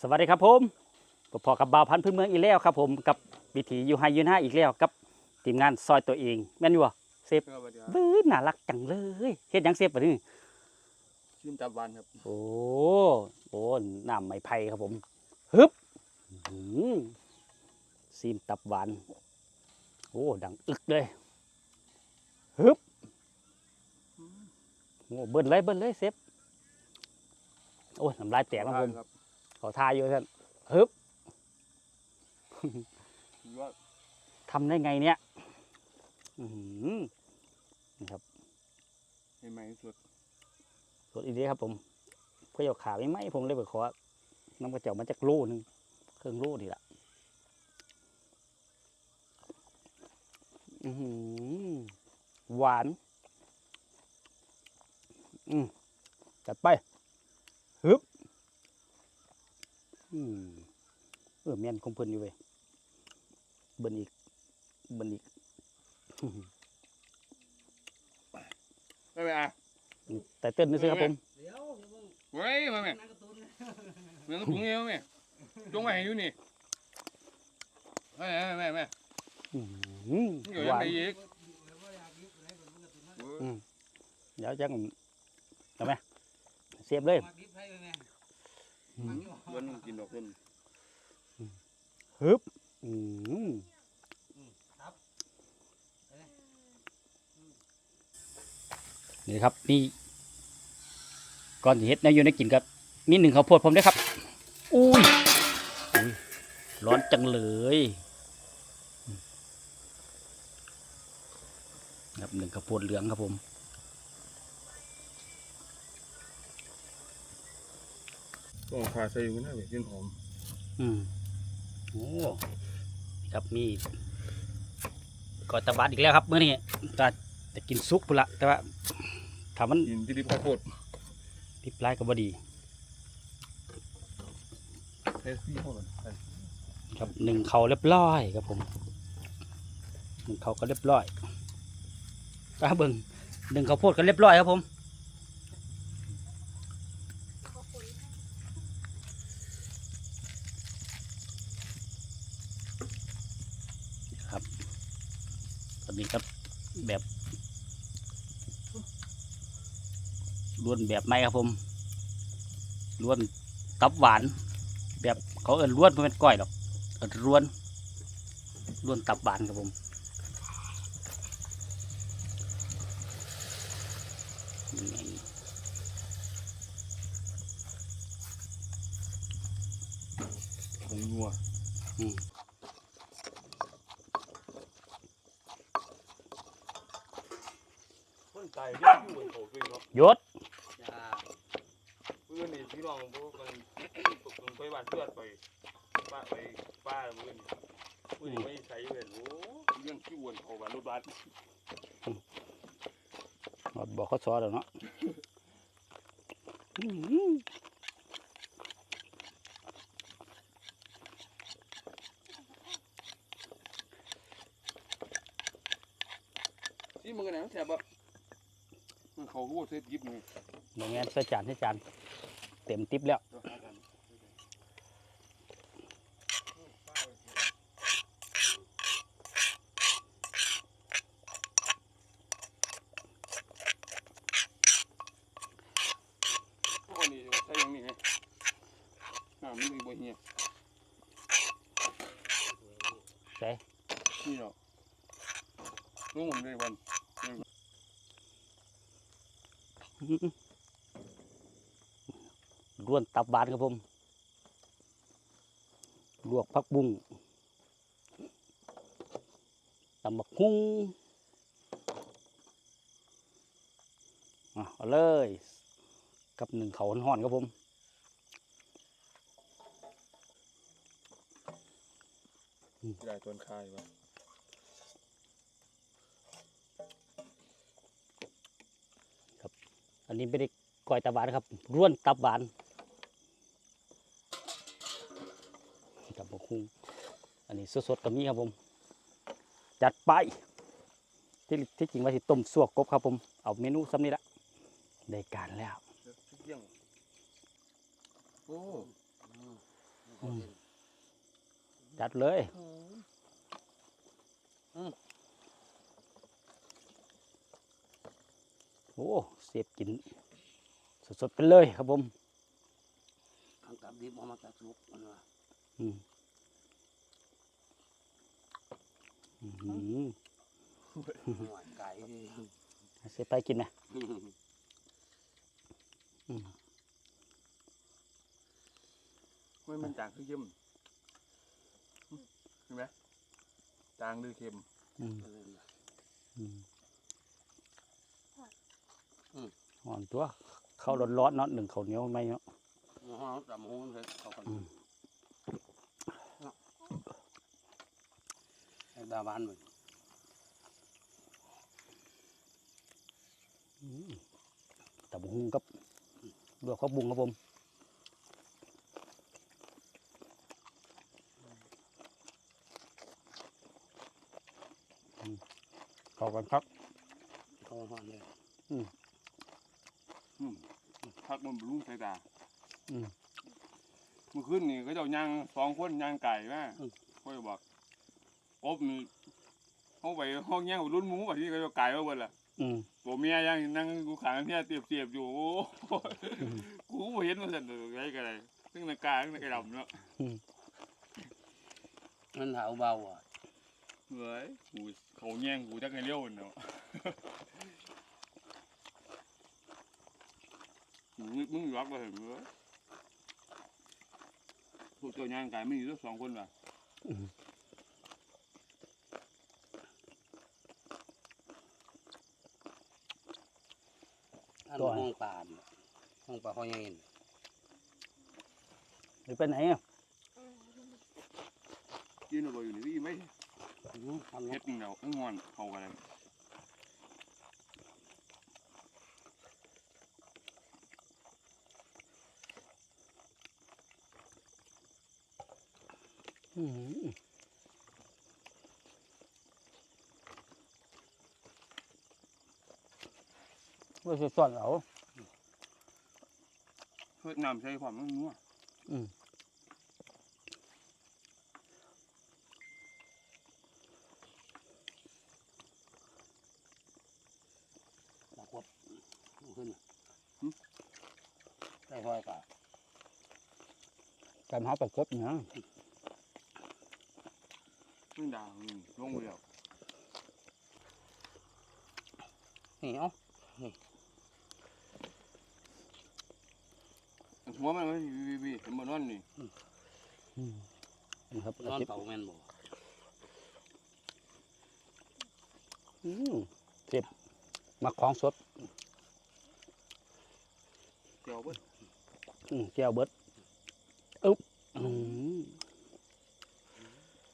สวัสดีครับผมก็พอกับบ่าวพันธุ์พื้นเมืองอีกแล้วครับผมกับวิถีอยู่ไฮยูน่าอีกแล้วกับทีมงานซอยตัวเองแม่นอยู่บ่เซฟครับสวัสดีครับบื้อน่ารักจังเลยเฮ็ดหยังเซฟบ่นี่ชื่นจับวันครับโอ้โอ้น้ำไม้ไผ่ครับผมฮึบอื้อหือซีมตับหวานโอ้ดังอึกเลยฮึบโอ้เบิ้ลเลยเบิ้ลเลยเซฟโอ้ยน้ำลายแตกครับผม ครับ เขาทายอยู่ท่านฮึบถือว่าทำได้ไงเนี่ยอื้อหือนี่ครับใหม่ๆสุดสดอีเดีครับผมเพื่อเอาขาไม่ไหมผมเลยไปขอน้ำกระเจ้ามาจากโลหนึงเครื่องโลนี่แหละอื้อหือหวาน อืมจัดไปฮึบ อืมเออเมียนคงเพิ่นอยู่เว้ยเบิ่นอีก เบิ่นอีกไม่ไหมอะแต่เต้นนี่สิครับผมเดี๋ยวอย่าเพิ่งเว้ยมาแม่หนังการ์ตูนนะเมืองกระปุงเงี้ยแม่จงไว้ให้อยู่นี่แม่แม่แม่แม่อื้อหือนี่อยู่หยังวานไงอีกเดี๋ยวว่าอยากยิบอะไรก่อนมันการ์ตูนนะเออเดี๋ยวจังทำไหมเสียบเลย วันนึงกินดอกเพิ่นฮึบอืมนี่ครับนี่ก่อนเฮ็ดแนวอยู่ในกินกับมีหนึ่งข้าวโพดผมด้วยครับอุ้ยอุ้ยร้อนจังเลยครับหนึ่งข้าวโพดเหลืองครับผม ต้องขาใส่อยู่นะเว้ยกินหอมอืมโอ้ครับมีก่อนตะบาดอีกแล้วครับเมื่อนี้จะจะกินซุปพุ่นละแต่ว่าถ้ามันกินที่ดิบข้าวโพดทิพลายก็บ่ดีใส่ซี่เข้ากันใส่ครับหนึ่งเขาเรียบร้อยครับผมหนึ่งเขาก็เรียบร้อยตาเบิ่งหนึ่งเขาวโพดก็เรียบร้อยครับผม ตอนนี้ครับแบบล้วนแบบไหมครับผมล้วนตับหวาน แบบเขาเอิ้นล้วนไม่เป็นก้อยหรอกเอิ้นล้วนล้วนตับบานครับผมนี่ไงผงนัวอืม คนตายเรื่องที่บนเขาคือครับยศจ้าเพื่อนนี่พี่น้องพวกมันตกลงไปบ้านเพื่อนไปป้าไปป้าเมื่อนี่เมื่อนี่ไม่ใส่เลยโอ้เรื่องที่วนเขาบ้านรถบัสบอกเขาสอนแล้วเนาะอื้อหือที่มึงกันนะแถบอะมัน เขาหัวเซ็ตยิบนี่เดี๋ยวแงนใส่จานใส่จานเต็มติ๊บแล้วอันนี้ใส่ยังนี่ไงน้ำมันบ่เหี้ยใส่นี่เนาะลุงผมได้วัน อื้อหือล้วนตับบานครับผม ลวกผักบุ้งตำบักหุ่งเอาเลย กับหนึ่งเขาห่อนๆครับผมได้ต้นคายวะ อันนี้ไม่ได้ก้อยตาบานครับ ร่วนตับบานตับกคุ้งอันนี้สดๆกับนี้ครับผม จัดไป ที่ที่จริงว่าสิต้มสัวกบครับผม เอาเมนูซ้ำนี้ละได้การแล้วเที่ยงโอ้คนเด่นจัดเลย โอ้เสียบกิน สดๆไปเลยครับผมทำกับดิบเอามาจากสุกมันว่าอืมอื้อหือหวานไก่ดิเสียไปกินนะไม่มันจางคือเยี่ยมเห็นไหมจางหรือเค็มอืม อืมอ่อนตัว เข้าร้อนๆเนาะหนึ่งข้าวเหนียวไม่เนาะห้องจำห้องเลยเขากันอืมดาบานเหมือนตับกหุงกับลวกข้าวบุงครับผมอืมเข้ากันครับเขาห้องเลยอืม พักมันบำรุงสายตาอืมเมื่อคืนนี่ก็เจ้าย่างสองคนย่างไก่มาค่อยบอกกบนี่เขาไปห้องย่างรุ่นหมูแบบนี้ก็เจ้าไก่มาเบิดล่ะอืม ตัวเมียย่างนั่งกูขางเมียเตียบเตียบๆอยู่โอ้โหกูบ่เห็นมันสั่นเลยไงกันเลยซึ่งนากาซึ่งนากระดำเนาะมันหาวเบาอะ เฮ้ยกูเขาแย่งกูจักไงเลี้ยวเนาะ มึงมึงรักไปเห็นไหมพวกเจ้าย่างไก่ไม่อยู่ทั้งสองคนว่ะอันห้องป่าเนี่ยห้องป่าห้องยังเห็นหรือไปไหนอะกินเอาไปอยู่นี่ไม่ทำเฮ็ดเงาเอ้งอนเขากันเล ว่าจะสอนเอาเพื่อน้ำใช้ความมันนัวตะกบขึ้นได้ห้อยป่าการหาประกบเนี่ย ซึ่งด่างนี่ลงไปแล้วนี่เอ้าหัวมันมันวีวีเห็นบ่นอนนี่อืมนะครับนอนอาทิตย์เป่าแม่นบ่อืมเจ็บมาของสดเกี่ยวเบิดอืมแก้วเบิดอึ๊บอืม